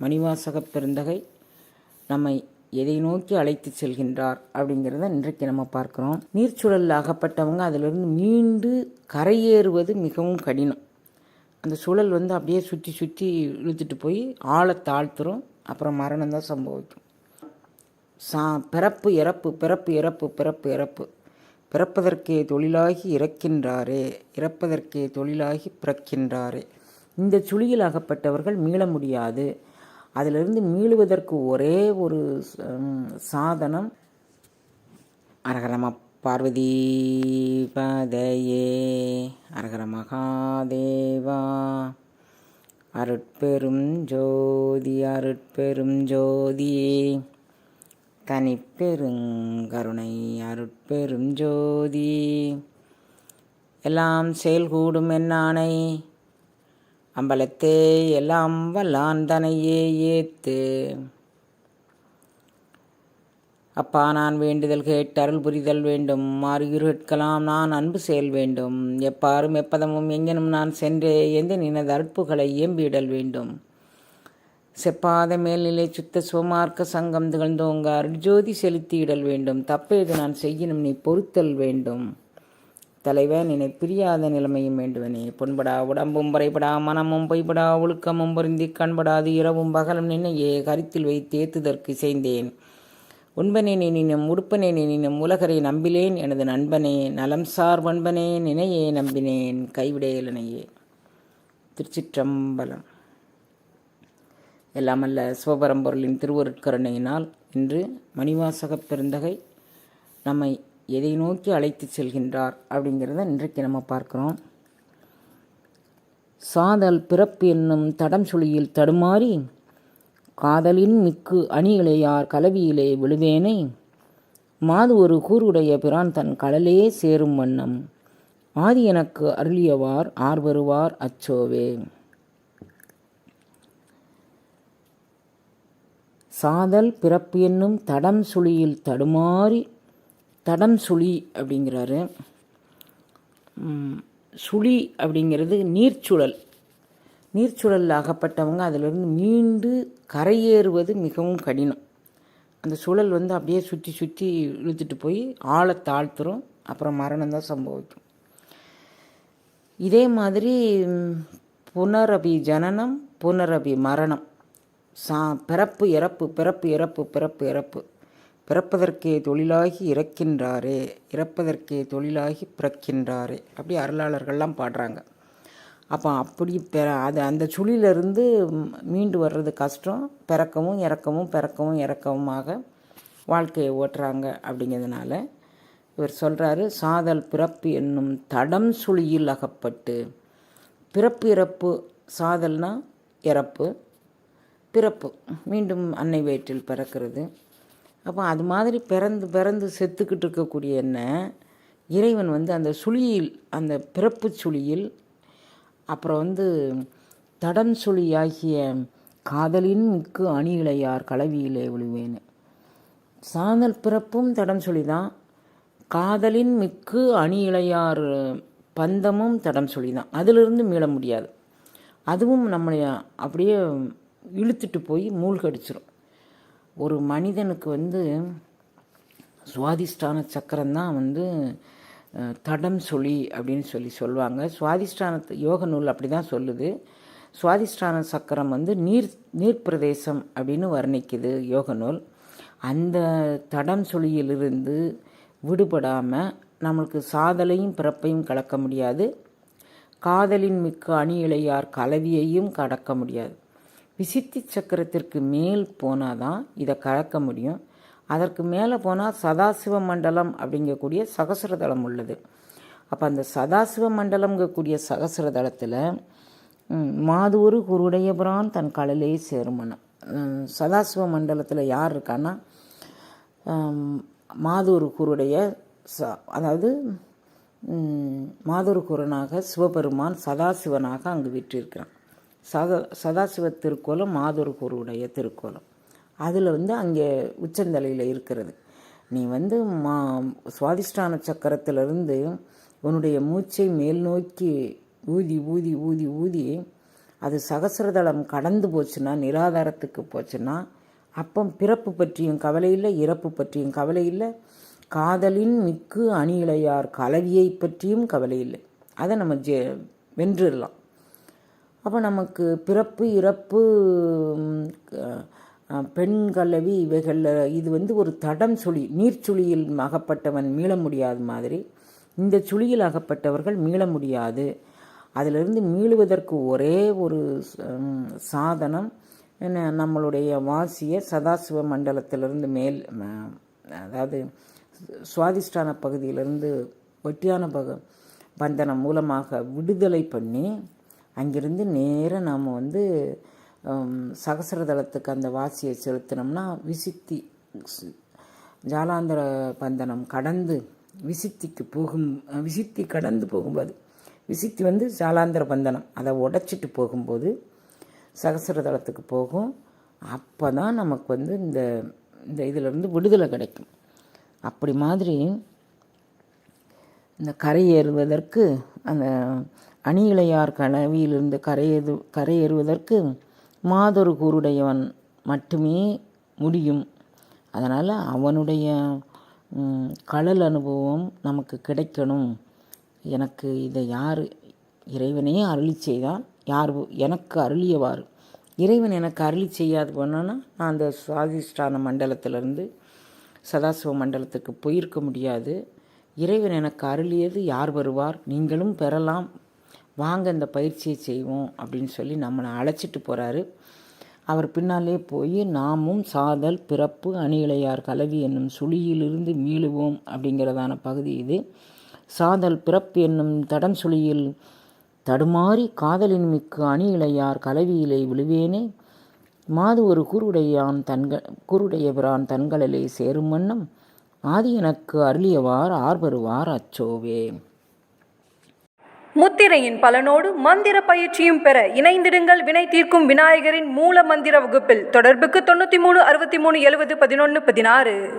மணிவாசகப் பெருந்தகை நம்மை எதை நோக்கி அழைத்து செல்கின்றார் அப்படிங்கிறத இன்றைக்கு நம்ம பார்க்குறோம். நீர்ச்சுழலில் அகப்பட்டவங்க அதிலிருந்து மீண்டு கரையேறுவது மிகவும் கடினம். அந்த சுழல் வந்து அப்படியே சுற்றி சுற்றி இழுத்துட்டு போய் ஆழ தாழ்த்துரும் அப்புறம் மரணம் தான் சம்பவிக்கும். சா பிறப்பு இறப்பு பிறப்பு இறப்பு பிறப்பு இறப்பு. பிறப்பதற்கே தொழிலாகி இறக்கின்றாரே இறப்பதற்கே தொழிலாகி பிறக்கின்றாரே. இந்த சுழியில் அகப்பட்டவர்கள் மீள முடியாது. அதிலிருந்து மீளுவதற்கு ஒரே ஒரு சாதனம் அரகரம பார்வதி பதையே. அரகர மகாதேவா. அருட்பெரும் ஜோதி அருட்பெரும் ஜோதியே. தனிப்பெருங்கருணை அருட்பெரும் ஜோதி எல்லாம் செயல்கூடும் என்னானை அம்பலத்தே எல்லாம் வல்லான் தனையே ஏத்து. அப்பா நான் வேண்டுதல் கேட்டு அருள் புரிதல் வேண்டும். மாறுகிருட்கலாம் நான் அன்பு செயல் வேண்டும். எப்பாரும் எப்பதமும் எங்கெனும் நான் சென்றே எந்த நினது அற்புகளை ஏம்பிடல் வேண்டும். செப்பாத மேல்நிலை சுத்த சுவமார்க்க சங்கம் திகழ்ந்தோங்க அருட்ஜோதி செலுத்தியிடல் வேண்டும். தப்பேது நான் செய்யணும் நீ பொறுத்தல் வேண்டும். தலைவன் நினை பிரியாத நிலைமையும் வேண்டுவனே. பொன்படா உடம்பும் பறைபடா மனமும் பொய்படா ஒழுக்கமும் பொருந்தி கண்படாது இரவும் பகலும் நின்னையே கருத்தில் வைத்து ஏத்துதற்கு செய்தேன் உண்பனே நினும் உடுப்பனே நினும் உலகரை நம்பிலேன் எனது நண்பனே நலம் சார் பண்பனே நினையே நம்பினேன் கைவிடையலனையே திருச்சிற்றம்பலம். எல்லாமல்ல சிவபரம்பொருளின் திருவருட்கருணையினால் இன்று மணிவாசகப் பெருந்தகை நம்மை எதை நோக்கி அழைத்து செல்கின்றார் அப்படிங்கிறத இன்றைக்கு நம்ம பார்க்குறோம். சாதல் பிறப்பு என்னும் தடம் சுழியில் தடுமாறி காதலின் மிக்கு அணியிழையார் கலவியிலே விழுவேனை? மாது ஒரு கூறுடைய பிரான் தன் கடலே சேரும் வண்ணம். ஆதி எனக்கு அருளியவார் ஆர்வருவார் அச்சோவே. சாதல் பிறப்பு என்னும் தடம் சுழியில் தடுமாறி தடம் சுழி அப்படிங்கிறாரு. சுழி அப்படிங்கிறது நீர்ச்சுழல். நீர்ச்சுழலில் அகப்பட்டவங்க அதிலிருந்து மீண்டு கரையேறுவது மிகவும் கடினம். அந்த சுழல் வந்து அப்படியே சுற்றி சுற்றி இழுத்துட்டு போய் ஆழ தாழ்த்துரும் அப்புறம் மரணம் தான் சம்பவிக்கும். இதே மாதிரி புனரபி ஜனனம் புனரபி மரணம் சா பிறப்பு இறப்பு பிறப்பு இறப்பு பிறப்பு இறப்பு. பிறப்பதற்கே தொழிலாகி இறக்கின்றாரே இறப்பதற்கே தொழிலாகி பிறக்கின்றாரே அப்படி அருளாளர்கள்லாம் பாடுறாங்க. அப்போ அப்படி பெற அது அந்த சுழிலிருந்து மீண்டு வர்றது கஷ்டம். பிறக்கவும் இறக்கவும் பிறக்கவும் இறக்கவுமாக வாழ்க்கையை ஓட்டுறாங்க அப்படிங்கிறதுனால இவர் சொல்கிறாரு சாதல் பிறப்பு என்னும் தடம் சுழியில் அகப்பட்டு பிறப்பு இறப்பு சாதல்னா இறப்பு பிறப்பு மீண்டும் அன்னை வயிற்றில் பிறக்கிறது. அப்போ அது மாதிரி பிறந்து பிறந்து செத்துக்கிட்டு இருக்கக்கூடிய என்ன இறைவன் வந்து அந்த சுழியில் அந்த பிறப்பு சுழியில் அப்புறம் வந்து தடம் சுழியாகிய காதலின் மிக்கு அணியிலையார் கலவியிலே விழுவேன்னு சாந்தல் பிறப்பும் தடம் சுழி தான் காதலின் மிக்கு அணியிலையார் பந்தமும் தடம் சுழி தான் அதிலிருந்து மீள முடியாது. அதுவும் நம்மளை அப்படியே இழுத்துட்டு போய் மூழ்கடிச்சிடும் ஒரு மனிதனுக்கு வந்து சுவாதிஷ்டான சக்கரம் தான் வந்து தடம் சொலி அப்படின்னு சொல்லி சொல்லுவாங்க. சுவாதிஷ்டான யோக நூல் அப்படி தான் சொல்லுது. சுவாதிஷ்டான சக்கரம் வந்து நீர் நீர் பிரதேசம் அப்படின்னு வர்ணிக்குது யோக நூல். அந்த தடம் சொலியிலிருந்து விடுபடாமல் நம்மளுக்கு சாதலையும் பிறப்பையும் கலக்க முடியாது. காதலின் மிக்க அணியிலையார் கலவியையும் கடக்க முடியாது. விசித்தி சக்கரத்திற்கு மேல் போனால் தான் இதை கலக்க முடியும். அதற்கு மேலே போனால் சதாசிவ மண்டலம் அப்படிங்கக்கூடிய சகசரதளம் உள்ளது. அப்போ அந்த சதாசிவ மண்டலம்ங்கக்கூடிய சகசரதளத்தில் மாதூரு குருடையபுரான் தன் கடலே சேருமனம் சதாசிவ மண்டலத்தில் யார் இருக்கான்னா ஆம், மாதூர் குருடைய ச அதாவது ம், மாதூர் குரனாக சிவபெருமான் சதாசிவனாக அங்கு விற்றிருக்கிறான். சத சதாசிவ திருக்கோலம் மாதூர் குருவுடைய திருக்கோலம். அதில் வந்து அங்கே உச்சந்தலையில் இருக்கிறது. நீ வந்து மா சுவாதிஷ்டான சக்கரத்திலிருந்து உன்னுடைய மூச்சை மேல் நோக்கி ஊதி ஊதி ஊதி ஊதி அது சகசிரதளம் கடந்து போச்சுன்னா நிராதாரத்துக்கு போச்சுன்னா அப்போ பிறப்பு பற்றியும் கவலை இல்லை இறப்பு பற்றியும் கவலை இல்லை. காதலின் மிக்கு அணியிலையார் கலவியை பற்றியும் கவலை இல்லை. அதை நம்ம ஜெ வென்றுடலாம். அப்போ நமக்கு பிறப்பு இறப்பு பெண் கலவி இவைகளில் இது வந்து ஒரு தடம் சுழி நீர்ச்சுழியில் அகப்பட்டவன் மீள முடியாது மாதிரி. இந்த சுழியில் அகப்பட்டவர்கள் மீள முடியாது. அதிலிருந்து மீளுவதற்கு ஒரே ஒரு சாதனம் என்ன நம்மளுடைய வாசிய சதாசிவ மண்டலத்திலிருந்து மேல் அதாவது சுவாதிஷ்டான பகுதியிலிருந்து வெட்டியான பக பந்தனம் மூலமாக விடுதலை பண்ணி அங்கிருந்து நேராக நாம் வந்து ஹம், சகசிரதளத்துக்கு அந்த வாசியை செலுத்தினோம்னா விசித்தி ஜாலாந்திர பந்தனம் கடந்து விசித்திக்கு போகும் விசித்தி கடந்து போகும்போது விசித்தி வந்து ஜாலாந்திர பந்தனம் அதை உடைச்சிட்டு போகும்போது சகசிரதளத்துக்கு போகும். அப்போ தான் நமக்கு வந்து இந்த இந்த இதிலிருந்து விடுதலை கிடைக்கும். அப்படி மாதிரி இந்த கரை ஏறுவதற்கு அந்த அணியிலையார் கனவியிலிருந்து கரையேறு கரையேறுவதற்கு மாதொரு கூருடையவன் மட்டுமே முடியும். அதனால் அவனுடைய கடல் அனுபவம் நமக்கு கிடைக்கணும். எனக்கு இதை யார் இறைவனே அருளி செய்தால் யார் எனக்கு அருளியவாறு. இறைவன் எனக்கு அருளி செய்யாது போனோன்னா நான் அந்த சுவாதிஷ்டான மண்டலத்திலிருந்து சதாசிவ மண்டலத்துக்கு போயிருக்க முடியாது. இறைவன் எனக்கு அருளியது யார் வருவார்? நீங்களும் பெறலாம். வாங்க இந்த பயிற்சியை செய்வோம் அப்படின்னு சொல்லி நம்மளை அழைச்சிட்டு போகிறாரு அவர் பின்னாலே போய் நாமும் சாதல் பிறப்பு அணிகளையார் கலவி என்னும் சுழியிலிருந்து மீளுவோம் அப்படிங்கிறதான பகுதி இது. சாதல் பிறப்பு என்னும் தடம் சுழியில் தடுமாறி காதலின் மிக்க அணி இளையார் கலவியிலே விழுவேனே. மாது ஒரு குருடையான் தன்க குருடைய பிரான் தன்களிலே சேரும் வண்ணம். ஆதி எனக்கு அருளியவார் ஆர்வருவார் அச்சோவே. முத்திரையின் பலனோடு மந்திர பயிற்சியும் பெற இணைந்திடுங்கள். வினை தீர்க்கும் விநாயகரின் மூல மந்திர வகுப்பில். தொடர்புக்கு தொண்ணூற்றி மூணு அறுபத்தி மூணு எழுபது பதினொன்று பதினாறு.